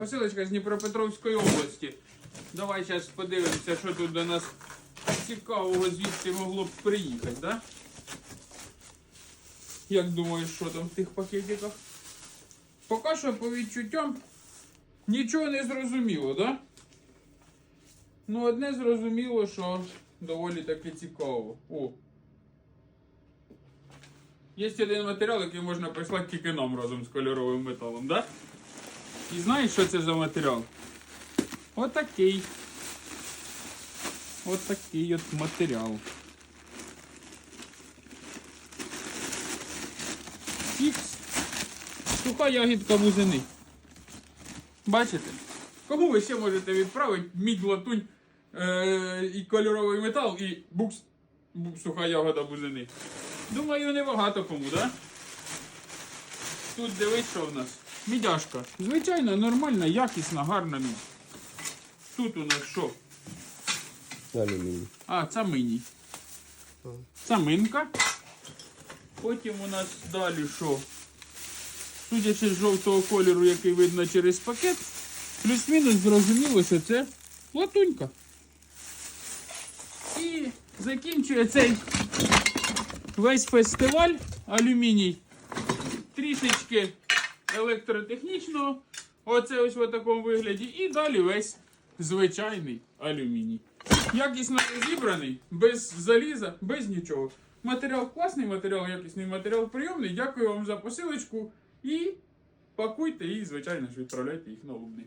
Посилочка з Дніпропетровської області. Давай зараз подивимося, що тут до нас цікавого звідси могло б приїхати, да? Як думаєш, що там в тих пакетиках? Поки що по відчуттям нічого не зрозуміло, да? Ну, одне зрозуміло, що доволі таки цікаво. О. Є один матеріал, який можна прислати тільки нам разом з кольоровим металом, да? І знаєш, що це за матеріал? Отакий. Отакий от матеріал. Фікс. Суха ягідка бузини. Бачите? Кому ви ще можете відправити мідь, латунь е- і кольоровий метал і букс, букс суха ягода бузини? Думаю, небагато кому, так? Да? Тут дивись, що в нас. Мідяшка. Звичайно, нормальна, якісна, гарна мідь. Тут у нас що? Алюміний. А, це мині. Це минка. Потім у нас далі що? Судячи з жовтого кольору, який видно через пакет, плюс-мінус зрозуміло, що це латунька. І закінчує цей весь фестиваль алюміній. Трішечки електротехнічного. Оце ось в такому вигляді. І далі весь звичайний алюміній. Якісно зібраний, без заліза, без нічого. Матеріал класний, матеріал якісний, матеріал прийомний. Дякую вам за посилочку і пакуйте і, звичайно ж, відправляйте їх на Лубни.